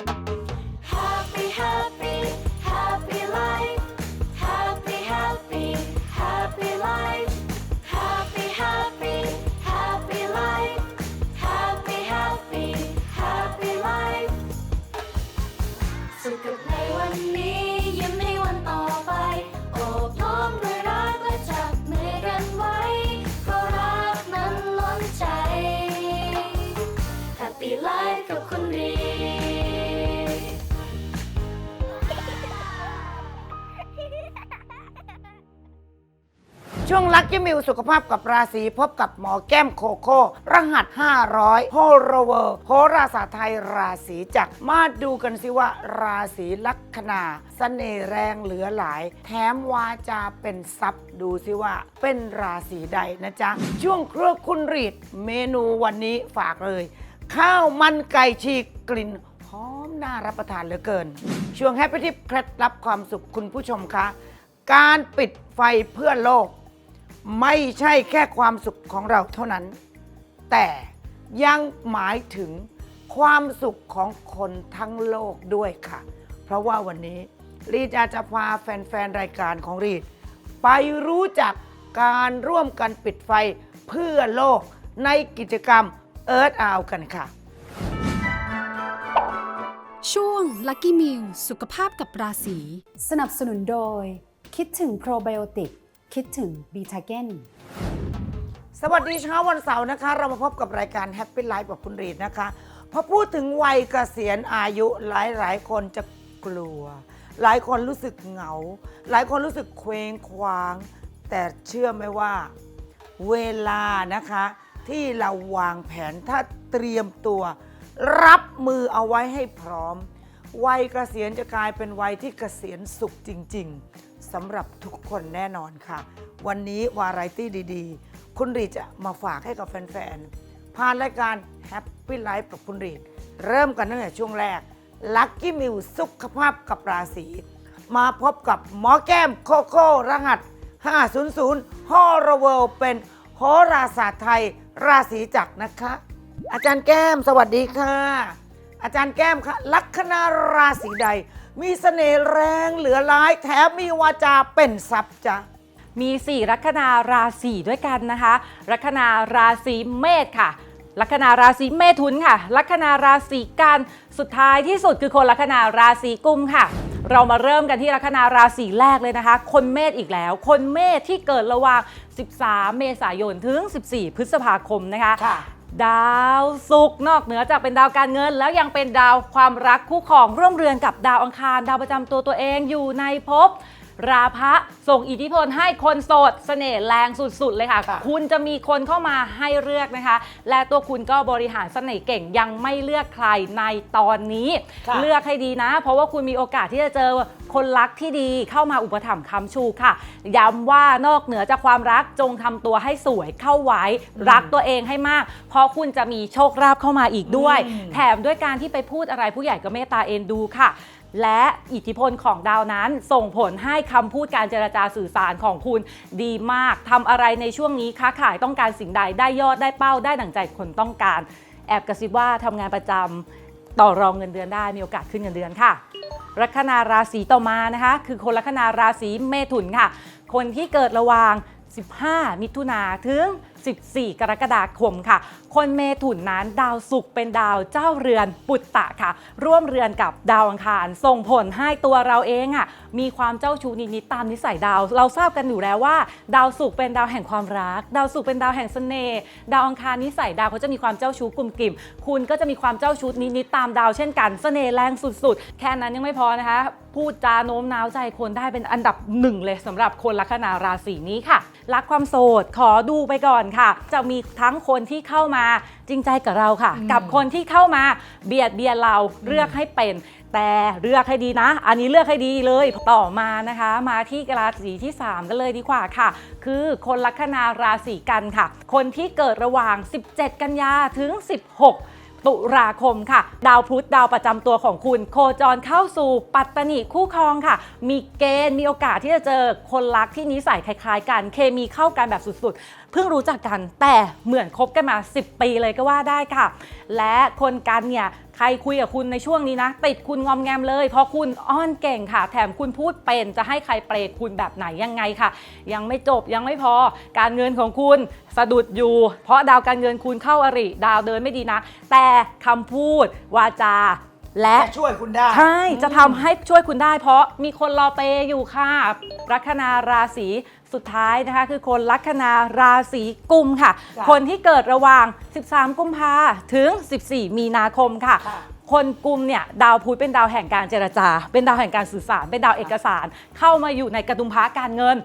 Happy, ช่วงลักกี้มิวสุขภาพกับราศีพบกับหมอแก้มโคโค่รหัส 500โฮโรเวอร์โหราศาสตร์ไทยราศีจักรมาดูกันสิว่าราศีลัคนาสเสน่ห์แรงเหลือหลาย แถมวาจาเป็นทรัพย์ดูสิว่า เป็นราศีใดนะจ๊ะ ช่วงเครือคุณรีดเมนูวันนี้ฝากเลย ข้าวมันไก่ฉีกกลิ่นหอมน่ารับประทานเหลือเกิน ช่วงแฮปปี้ทิปเคล็ดลับความสุขคุณผู้ชมคะ การปิดไฟเพื่อโลก ไม่ใช่แค่ความสุขของเราเท่านั้น แต่ยังหมายถึงความสุขของคนทั้งโลกด้วยค่ะ เพราะว่าวันนี้รีดอาจจะพาแฟน ๆ รายการของรีด ไปรู้จักการร่วมกันปิดไฟเพื่อโลกในกิจกรรมเอิร์ธอากันค่ะ ช่วง Lucky Meal สุขภาพกับราศี สนับสนุนโดย คิดถึงโปรไบโอติก คิดถึงบีทาเกนสวัสดีเช้าวันเสาร์นะคะ เรามาพบกับรายการ Happy Life กับคุณรีดนะคะพอพูดถึงวัยเกษียณอายุหลายหลายคนจะกลัว หลายคนรู้สึกเหงา หลายคนรู้สึกเคว้งคว้าง แต่เชื่อไหมว่าเวลานะคะ ที่เราวางแผนถ้าเตรียมตัว รับมือเอาไว้ให้พร้อม วัยเกษียณจะกลายเป็นวัยที่เกษียณสุขจริง ๆ สำหรับทุกคนแน่นอนค่ะ วันนี้วาไรตี้ดีๆ คุณรีจะมาฝากให้กับแฟนๆ ผ่านรายการ Happy Life กับคุณรีเริ่มกันตั้งแต่ช่วงแรก Lucky m i l สุขภาพกับราศีมาพบกับหมอแก้มโคโค่รหัส 500ฮอร์เวลเป็นโหราศาสตร์ไทยราศีจักรนะคะ อาจารย์แก้มสวัสดีค่ะ อาจารย์แก้มคะลัคนาราศีใด มีเสน่ห์แรงเหลือร้ายแถมมีวาจาเป็นทรัพย์จ้ะมี4ลัคนาราศีด้วยกันนะคะ ลัคนาราศีเมษค่ะ ลัคนาราศีเมถุนค่ะ ลัคนาราศีกันสุดท้ายที่สุดคือคนลัคนาราศีกุมค่ะเรามาเริ่มกันที่ลัคนาราศีแรกเลยนะคะ คนเมษอีกแล้ว คนเมษที่เกิดระหว่าง 13 เมษายน ถึง 14 พฤษภาคมนะคะค่ะ ดาวศุกร์นอกเหนือจากเป็นดาวการเงิน แล้วยังเป็นดาวความรักคู่ของร่วมเรือนกับดาวอังคาร ดาวประจำตัวตัวเองอยู่ในภพ ราพะส่งอิทธิพลให้คนโสดเสน่ห์แรงสุดๆเลยค่ะค่ะ คุณจะมีคนเข้ามาให้เลือกนะคะ และตัวคุณก็บริหารเสน่ห์เก่งยังไม่เลือกใครในตอนนี้ค่ะเลือกให้ดีนะ เพราะว่าคุณมีโอกาสที่จะเจอคนรักที่ดีเข้ามาอุปถัมภ์ค้ำชูค่ะ ย้ำว่านอกเหนือจากความรักจงทำตัวให้สวยเข้าไว้รักตัวเองให้มาก เพราะคุณจะมีโชคลาภเข้ามาอีกด้วยอืมแถมด้วยการที่ไปพูดอะไรผู้ใหญ่ก็เมตตาเอ็นดูค่ะ และอิทธิพลของดาวนั้น ส่งผลให้คำพูดการเจรจาสื่อสารของคุณดีมากทำอะไรในช่วงนี้ค้าขายต้องการสิ่งใดได้ยอดได้เป้าได้ดังใจคนต้องการ แอบกระซิบว่าทำงานประจำต่อรองเงินเดือนได้มีโอกาสขึ้นเงินเดือนค่ะลัคนาราศีต่อมานะคะ คือคนลัคนาราศีเมถุนค่ะ คนที่เกิดระหว่าง 15 มิถุนาถึง 14 กรกฎาคมค่ะ คนเมถุนนั้นดาวศุกร์เป็นดาวเจ้าเรือนปุตตะค่ะ ร่วมเรือนกับดาวอังคาร ส่งผลให้ตัวเราเองอะมีความเจ้าชู้นิดๆตามนิสัยดาว เราทราบกันอยู่แล้วว่า ดาวศุกร์เป็นดาวแห่งความรัก ดาวศุกร์เป็นดาวแห่งเสน่ห์ดาวอังคารนิสัยดาวเขาจะมีความเจ้าชู้กลุ่มกิ่ม คุณก็จะมีความเจ้าชู้นิดๆตามดาวเช่นกันเสน่ห์แรงสุดๆ แค่นั้นยังไม่พอนะคะ พูดจาโน้มน้าวใจคนได้เป็นอันดับหนึ่งเลยสำหรับคนลัคนาราศีนี้ค่ะ รักความโสดขอดูไปก่อนค่ะ จะมีทั้งคนที่เข้ามาจริงใจกับเราค่ะ กับคนที่เข้ามาเบียดเบียนเราเลือกให้เป็น แต่เลือกให้ดีนะ อันนี้เลือกให้ดีเลยต่อมานะคะ มาที่ราศีที่ 3 กันเลยดีกว่าค่ะ คือคนลัคนาราศีกันค่ะ คนที่เกิดระหว่าง 17 กันยาถึง 16 ตุลาคมค่ะ ดาวพุธดาวประจำตัวของคุณ โคจรเข้าสู่ปัตตนิคู่ครองค่ะ มีเกณฑ์มีโอกาสที่จะเจอคนรักที่นิสัยคล้าย ๆ กันเคมีเข้ากันแบบสุดๆ เพิ่งรู้จักกันแต่เหมือนคบกันมา 10 ปีเลยก็ว่าได้ค่ะ และคนกันเนี่ยใครคุยกับคุณในช่วงนี้นะ ติดคุณงอมแงมเลย เพราะคุณอ้อนเก่งค่ะ แถมคุณพูดเป็นจะให้ใครเปรตคุณแบบไหนยังไงค่ะ ยังไม่จบยังไม่พอ การเงินของคุณสะดุดอยู่ เพราะดาวการเงินคุณเข้าอริ ดาวเดินไม่ดีนะ แต่คำพูดวาจา และจะช่วยคุณได้ ใช่จะทำให้ช่วยคุณได้ เพราะมีคนรอเปย์อยู่ค่ะ ลัคนาราศีสุดท้ายนะคะ คือคนลัคนาราศีกุมค่ะ จ้ะคนที่เกิดระหว่าง 13 กุมภาถึง 14 มีนาคมค่ะ ค่ะ คนกลุ่มเนี่ยดาวพุธเป็นดาวแห่งการเจรจา เป็นดาวแห่งการสื่อสาร เป็นดาวเอกสาร เข้ามาอยู่ในกระดุมพระการเงิน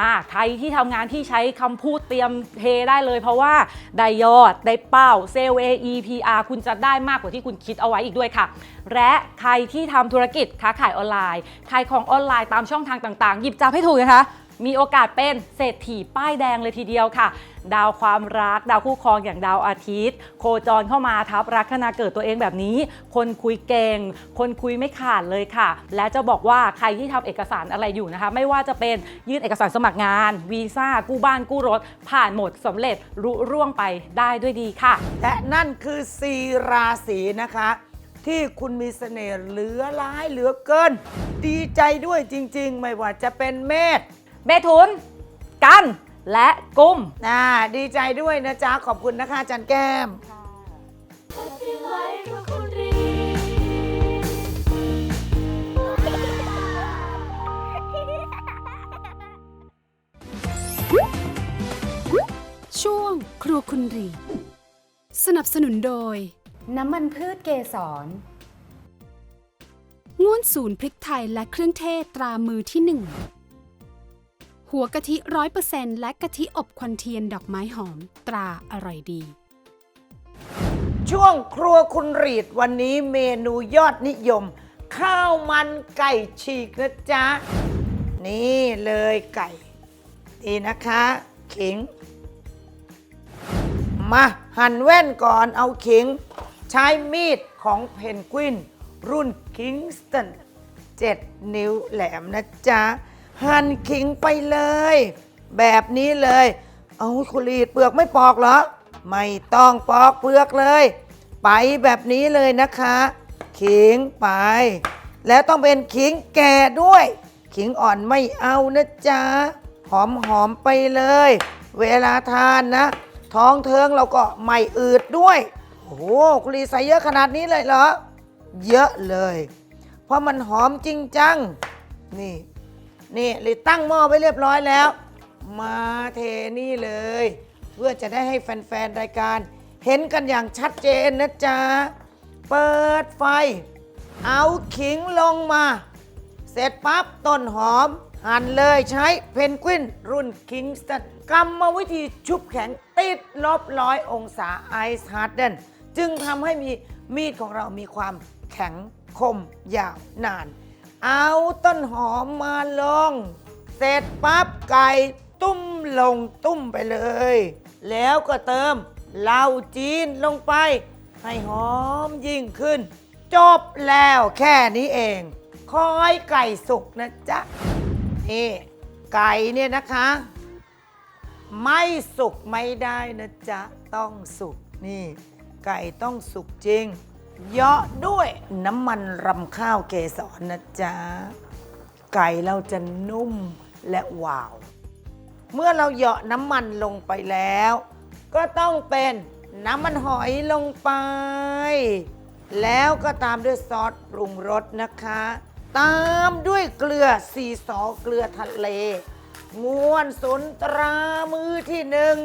อ่าใครที่ทำงานที่ใช้คำพูดเตรียมเทได้เลย เพราะว่าได้ยอดได้เป้าเซลล์ AEPR คุณจะได้มากกว่าที่คุณคิดเอาไว้อีกด้วยค่ะ และใครที่ทำธุรกิจค้าขายออนไลน์ขายของออนไลน์ตามช่องทางต่างๆ หยิบจับให้ถูกนะคะ มีโอกาสเป็นเศรษฐีป้ายแดงเลยทีเดียวค่ะ ดาวความรัก ดาวคู่ครองอย่างดาวอาทิตย์ โคจรเข้ามาทับรักขณะเกิดตัวเองแบบนี้ คนคุยเก่ง คนคุยไม่ขาดเลยค่ะ และจะบอกว่าใครที่ทำเอกสารอะไรอยู่นะคะ ไม่ว่าจะเป็นยื่นเอกสารสมัครงาน วีซ่ากู้บ้านกู้รถ ผ่านหมดสำเร็จรุร่วงไปได้ด้วยดีค่ะ และนั่นคือสีราศีนะคะ ที่คุณมีเสน่ห์เหลือร้ายเหลือเกิน ดีใจด้วยจริง ๆ ไม่ว่าจะเป็นเมษ เมถุน กัน และกุมนะดีใจด้วยนะจ๊ะ ขอบคุณนะคะอาจันแก้ม Happy Life กับคุณรีช่วงครัวคุณรี สนับสนุนโดย น้ำมันพืชเกสร ง่วนศูนย์พริกไทยและเครื่องเทศตรามือที่หนึ่ง หัวกะทิร้อยเปอร์เซนและกะทิอบควันเทียนดอกไม้หอมตราอร่อยดี ช่วงครัวคุณรีดวันนี้เมนูยอดนิยม ข้าวมันไก่ฉีกนะจ๊ะ นี่เลยไก่ ดีนะคะ ขิง มาหั่นแว่นก่อนเอาขิง ใช้มีดของเพนกวิน รุ่นคิงสตัน7นิ้วแหลมนะจ๊ะ หั่นขิงไปเลย แบบนี้เลย เอาคุณรีดเปลือกไม่ปอกเหรอ ไม่ต้องปอกเปลือกเลย ไปแบบนี้เลยนะคะ ขิงไป แล้วต้องเป็นขิงแก่ด้วย ขิงอ่อนไม่เอานะจ๊ะ หอมหอมไปเลย เวลาทานนะ ท้องเทิงเราก็ไม่อืดด้วยโอ้โหคุณลีใส่เยอะขนาดนี้เลยเหรอ เยอะเลย เพราะมันหอมจริงจังนี่ นี่ลีตั้งหม้อไว้เรียบร้อยแล้ว มาเทนี่เลย เพื่อจะได้ให้แฟนๆรายการ เห็นกันอย่างชัดเจนนะจ๊ะ เปิดไฟ เอาขิงลงมา เสร็จปั๊บต้นหอม หั่นเลยใช้เพนกวินรุ่นคิงสตันกรรมวิธีชุบแข็งติดลบร้อยองศาไอซ์ฮาร์ดเดนจึงทำให้มีมีดของเรามีความแข็งคมยาวนาน เอาต้นหอมมาลง เสร็จปั๊บไก่ตุ้มลงตุ้มไปเลย แล้วก็เติมเหล้าจีนลงไป ให้หอมยิ่งขึ้น จบแล้วแค่นี้เอง คอยไก่สุกนะจ๊ะ นี่ไก่เนี่ยนะคะ ไม่สุกไม่ได้นะจ๊ะ ต้องสุกนี่ ไก่ต้องสุกจริง เยาะด้วยน้ำมันรำข้าวเกสรนะจ๊ะ ไก่เราจะนุ่มและหวาว เมื่อเราเหยาะน้ำมันลงไปแล้ว ก็ต้องเป็นน้ำมันหอยลงไป แล้วก็ตามด้วยซอสปรุงรสนะคะ ตามด้วยเกลือสีสอเกลือทะเลง้วนสุนตรามือที่หนึ่ง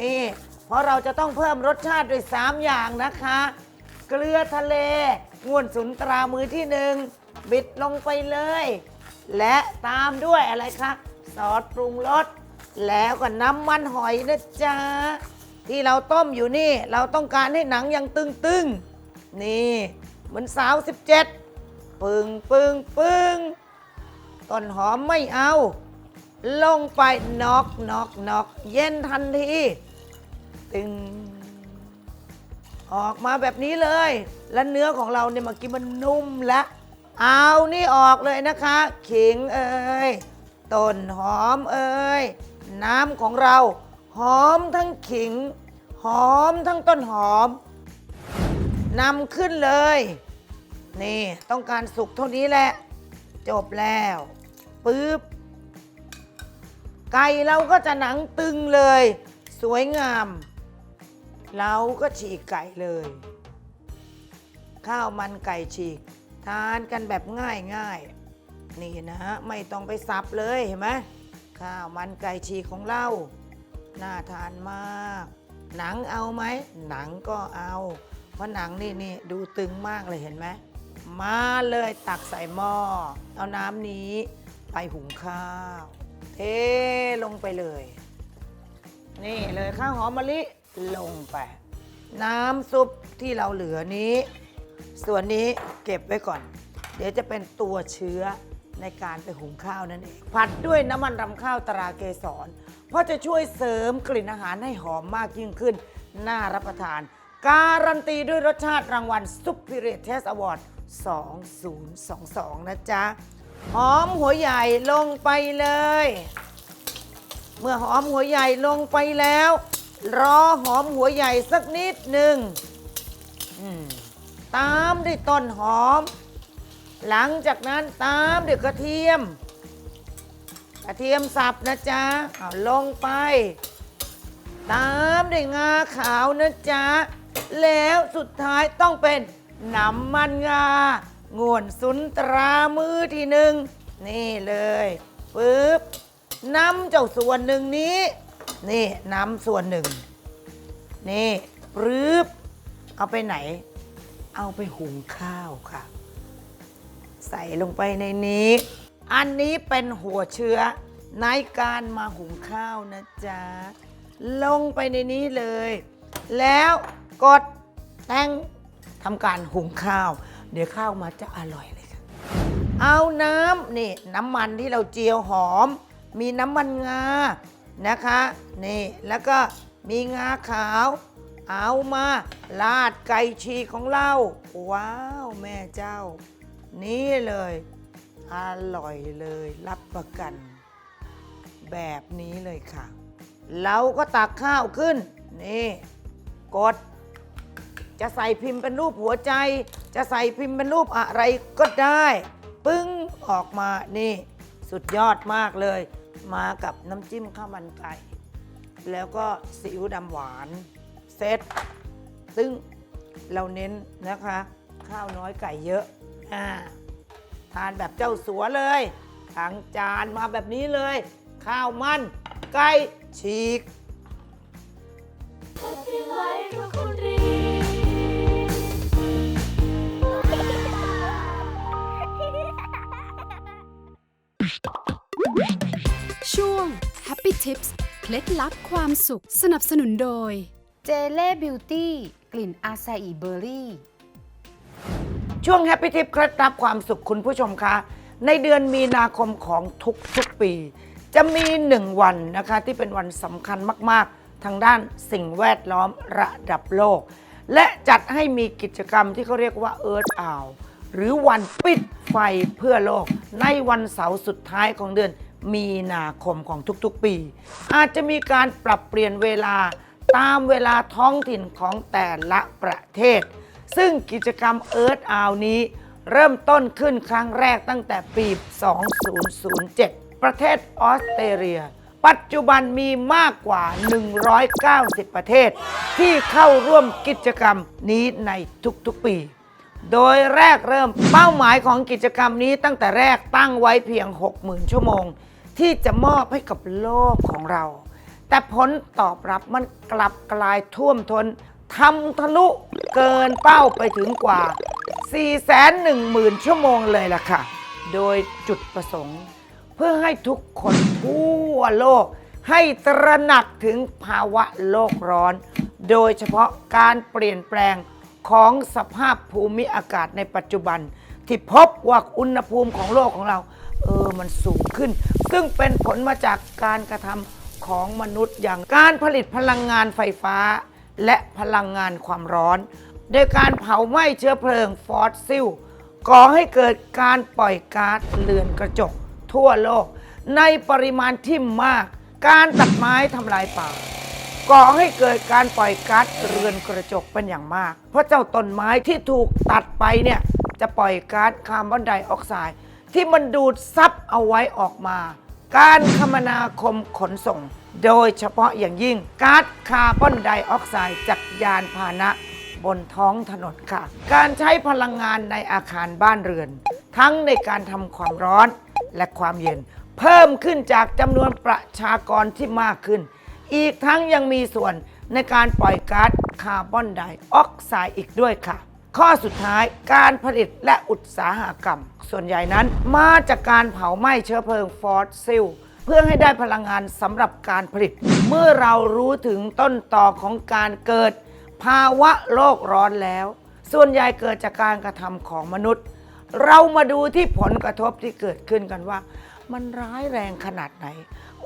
นี่ เพราะเราจะต้องเพิ่มรสชาติด้วย 3 อย่างนะคะ เกลือทะเลง้วนสุนตรามือที่หนึ่งบิดลงไปเลย และตามด้วยอะไรคะซอสปรุงรสแล้วก็น้ำมันหอยนะจ๊ะที่เราต้มอยู่นี่ เราต้องการให้หนังยังตึงๆ นี่ เหมือนสาว17ปึงปึงปึงต้นหอมไม่เอา ลงไปน็อกน็อกน็อกเย็นทันทีตึง ออกมาแบบนี้เลย และเนื้อของเราเนี่ยเมื่อกี้มันนุ่มแล้วเอานี่ออกเลยนะคะ ขิงเอ่ยต้นหอมเอ่ยน้ำของเรา หอมทั้งขิง หอมทั้งต้นหอมนำขึ้นเลย นี่ต้องการสุกเท่านี้แหละ จบแล้วปึ๊บไก่เราก็จะหนังตึงเลย สวยงาม เราก็ฉีกไก่เลย ข้าวมันไก่ฉีก ทานกันแบบง่ายง่ายนี่นะฮะไม่ต้องไปสับเลยเห็นไหมข้าวมันไก่ฉีกของเราน่าทานมาก หนังเอาไหมหนังก็เอา เพราะหนังนี่นี่ดูตึงมากเลยเห็นไหมมาเลยตักใส่หม้อเอาน้ำนี้ ไปหุงข้าว เทลงไปเลย นี่เลยข้าวหอมมะลิ ลงไป น้ำซุปที่เราเหลือนี้ ส่วนนี้เก็บไว้ก่อน เดี๋ยวจะเป็นตัวเชื้อในการไปหุงข้าวนั่นเอง ผัดด้วยน้ำมันรำข้าวตราเกสร เพราะจะช่วยเสริมกลิ่นอาหารให้หอมมากยิ่งขึ้น น่ารับประทาน การันตีด้วยรสชาติรางวัล Superior Taste Award 2022 นะจ๊ะ หอมหัวใหญ่ลงไปเลย เมื่อหอมหัวใหญ่ลงไปแล้ว รอหอมหัวใหญ่สักนิดหนึ่งตามด้วยต้นหอม หลังจากนั้นตามด้วยกระเทียม กระเทียมสับนะจ๊ะเอาลงไป ตามด้วยงาขาวนะจ๊ะ แล้วสุดท้ายต้องเป็นน้ำมันงางวนสุนตรามือที่หนึ่งนี่เลยปึ๊บน้ำเจ้าส่วนหนึ่งนี้ นี่น้ำส่วนหนึ่ง นี่ปึ๊บเอาไปไหน เอาไปหุงข้าวค่ะ ใส่ลงไปในนี้ อันนี้เป็นหัวเชื้อ ในการมาหุงข้าวนะจ๊ะ ลงไปในนี้เลย แล้วกดแตงทำการหุงข้าว เดี๋ยวข้าวมาจะอร่อยเลยค่ะ เอาน้ำนี่น้ำมันที่เราเจียวหอม มีน้ำมันงา นะคะนี่แล้วก็มีงาขาว เอามาลาดไก่ฉีของเรา ว้าวแม่เจ้า นี่เลย อร่อยเลยรับประกัน แบบนี้เลยค่ะ เราก็ตักข้าวขึ้น นี่ กด จะใส่พิมพ์เป็นรูปหัวใจ จะใส่พิมพ์เป็นรูปอะไรก็ได้ ปึ้งออกมานี่ สุดยอดมากเลย มากับน้ำจิ้มข้าวมันไก่ แล้วก็ซีอิ๊วดำหวานเซตซึ่งเราเน้นนะคะ ข้าวน้อยไก่เยอะอ่าทานแบบเจ้าสัวเลยทั้งจานมาแบบนี้เลย ข้าวมันไก่ฉีก ช่วง Happy Tips เคล็ดลับความสุขสนับสนุนโดย เจเล่บิวตี้กลิ่นอาซาอิเบอร์รี่ ช่วงแฮปปี้ทิปเคล็ดลับความสุขคุณผู้ชมคะ ในเดือนมีนาคมของทุกๆปี จะมีหนึ่งวันนะคะที่เป็นวันสำคัญมากๆ ทางด้านสิ่งแวดล้อมระดับโลก และจัดให้มีกิจกรรมที่เขาเรียกว่า Earth Hour หรือวันปิดไฟเพื่อโลก ในวันเสาร์สุดท้ายของเดือน มีนาคมของทุกๆปี อาจจะมีการปรับเปลี่ยนเวลาตามเวลาท้องถิ่นของแต่ละประเทศ ซึ่งกิจกรรม Earth Hour นี้ เริ่มต้นขึ้นครั้งแรกตั้งแต่ปี 2007 ประเทศออสเตรเลีย ปัจจุบันมีมากกว่า 190 ประเทศ ที่เข้าร่วมกิจกรรมนี้ในทุกๆปี โดยแรกเริ่มเป้าหมายของกิจกรรมนี้ตั้งแต่แรกตั้งไว้เพียง 60,000 ชั่วโมง ที่จะมอบให้กับโลกของเรา แต่ผลตอบรับมันกลับกลายท่วมทนทำทะลุเกินเป้าไปถึงกว่า 410,000 ชั่วโมงเลยล่ะค่ะ โดยจุดประสงค์ เพื่อให้ทุกคนทั่วโลก ให้ตระหนักถึงภาวะโลกร้อน โดยเฉพาะการเปลี่ยนแปลงของสภาพภูมิอากาศในปัจจุบัน ที่พบว่าอุณหภูมิของโลกของเรา เออมันสูงขึ้น ซึ่งเป็นผลมาจากการกระทำของมนุษย์อย่างการผลิตพลังงานไฟฟ้า และพลังงานความร้อน โดยการเผาไหม้เชื้อเพลิงฟอสซิลก่อให้เกิดการปล่อยก๊าซเรือนกระจก ทั่วโลก ในปริมาณที่มาก การตัดไม้ทำลายป่า ก่อให้เกิดการปล่อยก๊าซเรือนกระจกเป็นอย่างมาก เพราะเจ้าต้นไม้ที่ถูกตัดไปเนี่ยจะปล่อยก๊าซคาร์บอนไดออกไซด์ ที่มันดูดซับเอาไว้ออกมา การคมนาคมขนส่ง โดยเฉพาะอย่างยิ่งก๊าซคาร์บอนไดออกไซด์จากยานพาหนะบนท้องถนนค่ะ การใช้พลังงานในอาคารบ้านเรือน ทั้งในการทำความร้อนและความเย็น เพิ่มขึ้นจากจำนวนประชากรที่มากขึ้น อีกทั้งยังมีส่วนในการปล่อยก๊าซคาร์บอนไดออกไซด์อีกด้วยค่ะ ข้อสุดท้ายการผลิตและอุตสาหกรรม ส่วนใหญ่นั้นมาจากการเผาไหม้เชื้อเพลิงฟอสซิลเพื่อให้ได้พลังงานสำหรับการผลิต เมื่อเรารู้ถึงต้นต่อของการเกิด ภาวะโลกร้อนแล้ว ส่วนใหญ่เกิดจากการกระทำของมนุษย์ เรามาดูที่ผลกระทบที่เกิดขึ้นกันว่า มันร้ายแรงขนาดไหน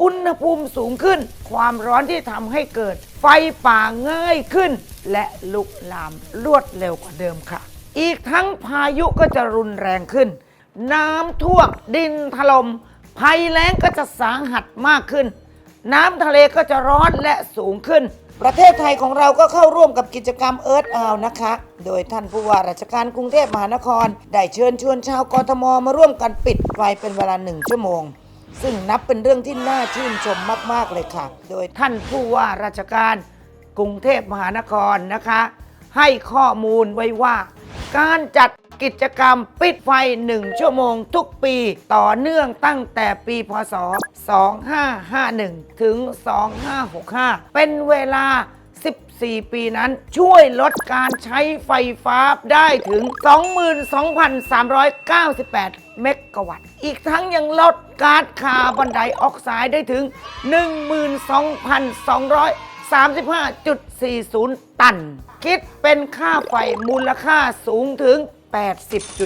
อุณหภูมิสูงขึ้น ความร้อนที่ทำให้เกิด ไฟป่าง่ายขึ้น และลุกลามรวดเร็วกว่าเดิมค่ะ อีกทั้งพายุก็จะรุนแรงขึ้น น้ำท่วมดินถลม่มภัยแล้งก็จะสาหัสมากขึ้น น้ำทะเลก็จะร้อนและสูงขึ้น ประเทศไทยของเราก็เข้าร่วมกับกิจกรรมเอิร์ธอาวนะคะ โดยท่านผู้ว่าราชการกรุงเทพมหานคร ได้เชิญชวนชาวกทมมาร่วมกันปิดไฟเป็นเวลาหนึ่งชั่วโมง ซึ่งนับเป็นเรื่องที่น่าชื่นชมมาก ๆ เลยค่ะ โดยท่านผู้ว่าราชการกรุงเทพมหานครนะคะ ให้ข้อมูลไว้ว่า การจัดกิจกรรมปิดไฟ 1 ชั่วโมงทุกปีต่อเนื่องตั้งแต่ปีพศ 2551 ถึง 2565 เป็นเวลา 14 ปีนั้นช่วยลดการใช้ไฟฟ้าได้ถึง 22,398 เมกะวัตต์ อีกทั้งยังลดก๊าซคาร์บอนไดออกไซด์ได้ถึง 12,235.40 ตัน คิดเป็นค่าไฟมูลค่าสูงถึง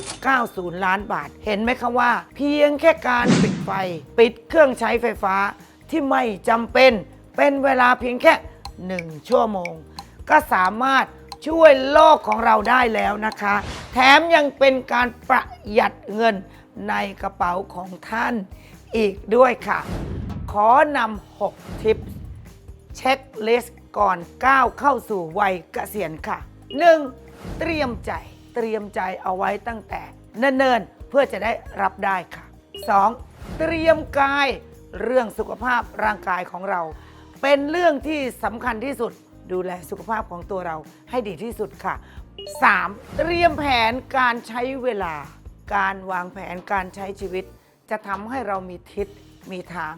80.90 ล้านบาท เห็นไหมคะว่า เพียงแค่การปิดไฟ ปิดเครื่องใช้ไฟฟ้าที่ไม่จำเป็น เป็นเวลาเพียงแค่ 1 ชั่วโมง ก็สามารถ ช่วยโลกของเราได้แล้วนะคะ แถมยังเป็นการประหยัดเงินในกระเป๋าของท่านอีกด้วยค่ะ ขอนำ6ทิปเช็คลิสต์ก่อนก้าวเข้าสู่วัยเกษียณค่ะ 1. เตรียมใจเตรียมใจเอาไว้ตั้งแต่เนิ่นๆเพื่อจะได้รับได้ค่ะ 2. เตรียมกายเรื่องสุขภาพร่างกายของเรา เป็นเรื่องที่สำคัญที่สุด ดูแลสุขภาพของตัวเราให้ดีที่สุดค่ะ 3. เตรียมแผนการใช้เวลา การวางแผนการใช้ชีวิต จะทำให้เรามีทิศมีทาง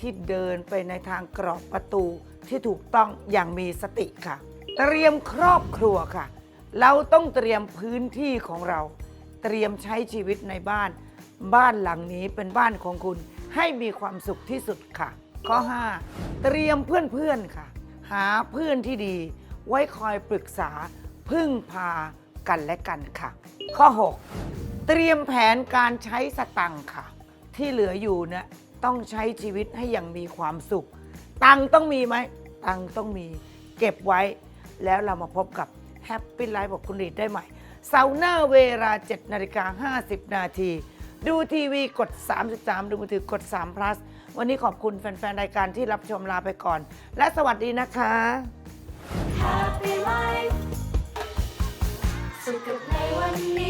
ที่เดินไปในทางกรอบประตูที่ถูกต้องอย่างมีสติค่ะ เตรียมครอบครัวค่ะ เราต้องเตรียมพื้นที่ของเรา เตรียมใช้ชีวิตในบ้าน บ้านหลังนี้เป็นบ้านของคุณ ให้มีความสุขที่สุดค่ะ ข้อ 5 เตรียมเพื่อนๆค่ะ หาเพื่อนที่ดี ไว้คอยปรึกษาพึ่งพากันและกันค่ะ ข้อ 6 เตรียมแผนการใช้สตังค์ค่ะ ที่เหลืออยู่เนี่ยต้องใช้ชีวิตให้อย่างมีความสุข ตังค์ต้องมีไหม ตังค์ต้องมีเก็บไว้ แล้วเรามาพบกับแฮปปี้ไลฟ์บอกคุณรีดได้ใหม่เสาร์หน้าเวลา7นาฬิกา50 นาที ดูทีวีกด 33 ดูมือถือกด3 plus วันนี้ขอบคุณแฟนๆ รายการที่รับชมลาไปก่อน และสวัสดีนะคะ Happy Life สุขกับในวันนี้